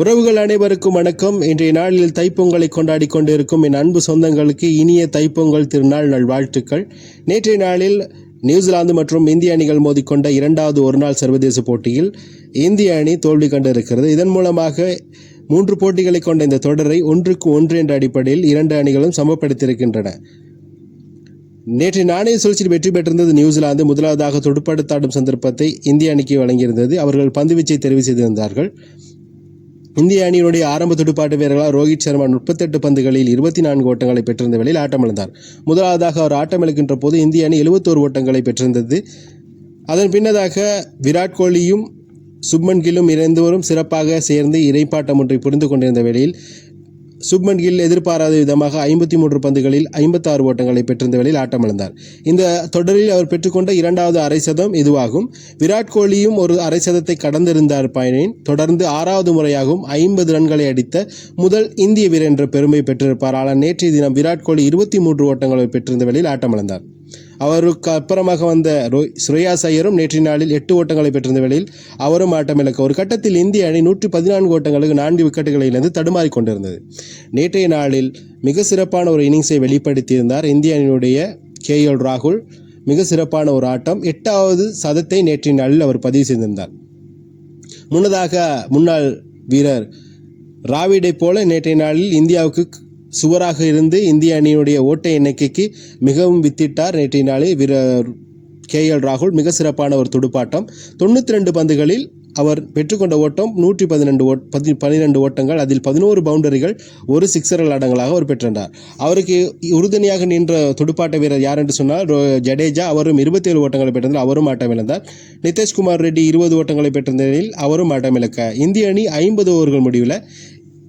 உறவுகள் அனைவருக்கும் வணக்கம். இன்றைய நாளில் தைப்பொங்கலை கொண்டாடி கொண்டிருக்கும் என் அன்பு சொந்தங்களுக்கு இனிய தைப்பொங்கல் திருநாள் நல்வாழ்த்துக்கள். நேற்றைய நாளில் நியூசிலாந்து மற்றும் இந்திய அணிகள் மோதிக்கொண்ட இரண்டாவது ஒருநாள் சர்வதேச போட்டியில் இந்திய அணி தோல்வி கண்டிருக்கிறது. இதன் மூலமாக மூன்று போட்டிகளை கொண்ட இந்த தொடரை ஒன்றுக்கு ஒன்று என்ற அடிப்படையில் இரண்டு அணிகளும் சமப்படுத்தியிருக்கின்றன. நேற்று நாணய சுழற்சியில் வெற்றி பெற்றிருந்தது நியூசிலாந்து. முதலாவதாக துடுப்படுத்தாடும் சந்தர்ப்பத்தை இந்திய அணிக்கு வழங்கியிருந்தது. அவர்கள் பந்துவீச்சை தெரிவு செய்திருந்தார்கள். இந்திய அணியினுடைய ஆரம்ப துடுப்பாட்ட வீரர்களாக ரோஹித் சர்மா முப்பத்தெட்டு பந்துகளில் இருபத்தி நான்கு ஓட்டங்களை பெற்றிருந்த வேளையில் ஆட்டமிழந்தார். முதலாவதாக அவர் ஆட்டமிழக்கின்ற போது இந்திய அணி எழுபத்தோரு ஓட்டங்களை பெற்றிருந்தது. அதன் பின்னதாக விராட் கோலியும் சுப்மன் கில்லும் இணைந்தவரும் சிறப்பாக சேர்ந்து இறைப்பாட்டம் ஒன்றை புரிந்து கொண்டிருந்த வேளையில் சுப்மன் கில் எதிர்பாராத விதமாக ஐம்பத்தி மூன்று பந்துகளில் ஐம்பத்தாறு ஓட்டங்களை பெற்றிருந்த வேளையில் ஆட்டமிழந்தார் இந்த தொடரில் அவர் பெற்றுக்கொண்ட இரண்டாவது அரை சதம் இதுவாகும். விராட் கோலியும் ஒரு அரை சதத்தை கடந்திருந்தார் பயனின் தொடர்ந்து ஆறாவது முறையாகவும் ஐம்பது ரன்களை அடித்த முதல் இந்திய வீரர் என்ற பெருமை பெற்றிருப்பார். ஆனால் நேற்றைய தினம் விராட் கோலி இருபத்தி மூன்று ஓட்டங்களை பெற்றிருந்த வேளையில் ஆட்டமிழந்தார் அவருக்கு அப்புறமாக வந்த ரோய் ஸ்ரேயாஸ் ஐயரும் நேற்றைய நாளில் எட்டு ஓட்டங்களை பெற்றிருந்த வேளையில் அவரும் ஆட்டமிழக்க ஒரு கட்டத்தில் இந்திய அணி நூற்றி பதினான்கு ஓட்டங்களுக்கு நான்கு விக்கெட்டுகளை இழந்து தடுமாறிக் கொண்டிருந்தது. நேற்றைய நாளில் மிக சிறப்பான ஒரு இன்னிங்ஸை வெளிப்படுத்தியிருந்தார் இந்திய அணியினுடைய கே எல் ராகுல். மிக சிறப்பான ஒரு ஆட்டம். எட்டாவது சதத்தை நேற்றைய நாளில் அவர் பதிவு செய்திருந்தார். முன்னதாக முன்னாள் வீரர் ராவிடை போல நேற்றைய நாளில் இந்தியாவுக்கு சுவராக இருந்து இந்திய அணியினுடைய ஓட்ட எண்ணிக்கைக்கு மிகவும் வித்திட்டார். நேற்றைய நாளே வீரர் கே எல் ராகுல் மிக சிறப்பான ஒரு துடுப்பாட்டம். தொண்ணூற்றி ரெண்டு பந்துகளில் அவர் பெற்றுக்கொண்ட ஓட்டம் நூற்றி பதினெண்டு ஓட் பதி பன்னிரெண்டு ஓட்டங்கள் அதில் பதினோரு பவுண்டரிகள் ஒரு சிக்ஸர்கள் அடங்கலாக அவர் பெற்றிருந்தார். அவருக்கு உறுதுணையாக நின்ற துடுப்பாட்ட வீரர் யார் என்று சொன்னால் ரோ- ஜடேஜா அவரும் இருபத்தேழு ஓட்டங்களை பெற்றிருந்தார் அவரும் ஆட்டமிழந்தார். நிதிஷ்குமார் ரெட்டி இருபது ஓட்டங்களை பெற்றிருந்த நிலையில் அவரும் ஆட்டமிழக்க. இந்திய அணி ஐம்பது ஓவர்கள் முடிவில்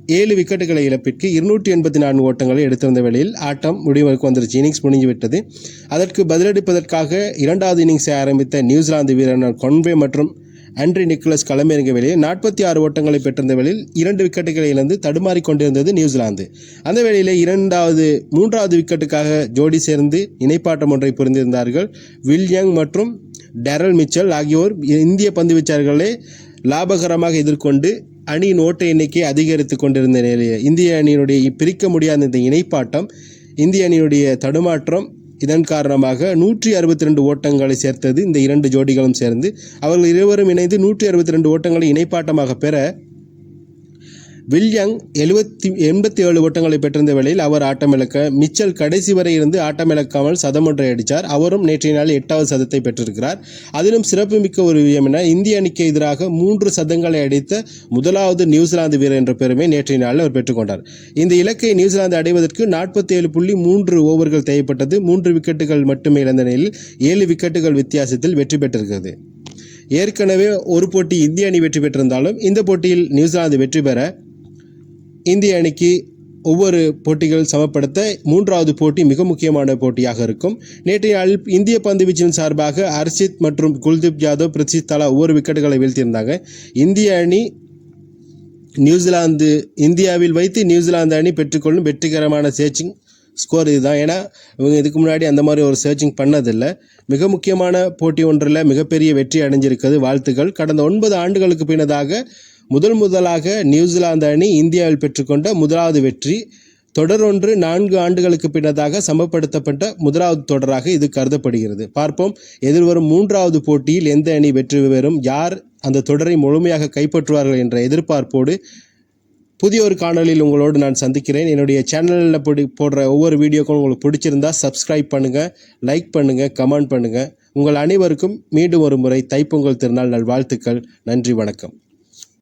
ஏழு விக்கெட்டுகளை இழப்பிற்கு இருநூற்றி எண்பத்தி நான்கு ஓட்டங்களை எடுத்திருந்த வேளையில் ஆட்டம் முடிவுக்கு வந்துருச்சு. இன்னிங்ஸ் முடிஞ்சு விட்டது அதற்கு பதிலளிப்பதற்காக இரண்டாவது இன்னிங்ஸை ஆரம்பித்த நியூசிலாந்து வீரர்கள் கொன்வே மற்றும் ஆண்ட்ரி நிக்கலஸ் களமிறங்க வேளையில் நாற்பத்தி ஆறு ஓட்டங்களை பெற்றிருந்த வேளையில் இரண்டு விக்கெட்டுகளை இழந்து தடுமாறிக் கொண்டிருந்தது நியூசிலாந்து. அந்த வேளையில் இரண்டாவது மூன்றாவது விக்கெட்டுக்காக ஜோடி சேர்ந்து இணைப்பாட்டம் ஒன்றை புரிந்திருந்தார்கள். வில்யங் மற்றும் டெரல் மிச்சல் ஆகியோர் இந்திய பந்து பந்துவீச்சாளர்களை லாபகரமாக எதிர்கொண்டு அணியின் ஓட்ட எண்ணிக்கை அதிகரித்து கொண்டிருந்த நிலையில் இந்திய அணியினுடைய பிரிக்க முடியாத இந்த இணைப்பாட்டம் இந்திய அணியினுடைய தடுமாற்றம் இதன் காரணமாக நூற்றி அறுபத்தி ரெண்டு ஓட்டங்களை சேர்த்தது இந்த இரண்டு ஜோடிகளும் சேர்ந்து அவர்கள் இருவரும் இணைந்து நூற்றி அறுபத்தி ரெண்டு ஓட்டங்களை இணைப்பாட்டமாக பெற வில்யங் எழுபத்தி எண்பத்தி ஏழு ஓட்டங்களை பெற்றிருந்த வேளையில் அவர் ஆட்டமிழக்க மிச்சல் கடைசி வரை இருந்து ஆட்டமிழக்காமல் சதம் ஒன்றை அடித்தார் அவரும் நேற்றைய நாள் எட்டாவது சதத்தை பெற்றிருக்கிறார். அதிலும் சிறப்புமிக்க ஒரு விஜயம் என இந்திய அணிக்கு எதிராக மூன்று சதங்களை அடித்த முதலாவது நியூசிலாந்து வீரர் என்ற பெருமை நேற்றைய நாளில் அவர் பெற்றுக்கொண்டார் இந்த இலக்கை நியூசிலாந்து அடைவதற்கு நாற்பத்தி ஏழு புள்ளி மூன்று ஓவர்கள் தேவைப்பட்டது. மூன்று விக்கெட்டுகள் மட்டுமே இழந்த நிலையில் ஏழு விக்கெட்டுகள் வித்தியாசத்தில் வெற்றி பெற்றிருக்கிறது. ஏற்கனவே ஒரு போட்டி இந்திய அணி வெற்றி பெற்றிருந்தாலும் இந்த போட்டியில் நியூசிலாந்து வெற்றி பெற இந்திய அணிக்கு ஒவ்வொரு போட்டிகள் சமப்படுத்த மூன்றாவது போட்டி மிக முக்கியமான போட்டியாக இருக்கும். நேற்றைய நாளில் இந்திய பந்து வீச்சின் சார்பாக ஹர்ஷித் மற்றும் குல்தீப் யாதவ் பிரசித் தலா ஒவ்வொரு விக்கெட்டுகளை வீழ்த்தியிருந்தாங்க. இந்திய அணி நியூசிலாந்து இந்தியாவில் வைத்து நியூசிலாந்து அணி பெற்றுக்கொள்ளும் வெற்றிகரமான சேச்சிங் ஸ்கோர் இதுதான். ஏன்னா இவங்க இதுக்கு முன்னாடி அந்த மாதிரி ஒரு சர்ச்சிங் பண்ணதில்லை. மிக முக்கியமான போட்டி ஒன்றில் மிகப்பெரிய வெற்றி அடைஞ்சிருக்கிறது வாழ்த்துக்கள். கடந்த ஒன்பது ஆண்டுகளுக்கு பின்னதாக முதல் முதலாக நியூசிலாந்து அணி இந்தியாவில் பெற்றுக்கொண்ட முதலாவது வெற்றி. தொடர் ஒன்று நான்கு ஆண்டுகளுக்கு பின்னதாக சமப்படுத்தப்பட்ட முதலாவது தொடராக இது கருதப்படுகிறது. பார்ப்போம். எதிர்வரும் மூன்றாவது போட்டியில் எந்த அணி வெற்றி பெறும்? யார் அந்த தொடரை முழுமையாக கைப்பற்றுவார்கள் என்ற எதிர்பார்ப்போடு புதிய ஒரு காணொலியில் உங்களோடு நான் சந்திக்கிறேன். என்னுடைய சேனலில் பிடி போடுற ஒவ்வொரு வீடியோக்கும் உங்களுக்கு பிடிச்சிருந்தா சப்ஸ்கிரைப் பண்ணுங்கள் லைக் பண்ணுங்கள் கமெண்ட் பண்ணுங்கள் உங்கள் அனைவருக்கும் மீண்டும் ஒரு முறை தைப்பொங்கல் திருநாள் நல்வாழ்த்துக்கள். நன்றி வணக்கம்.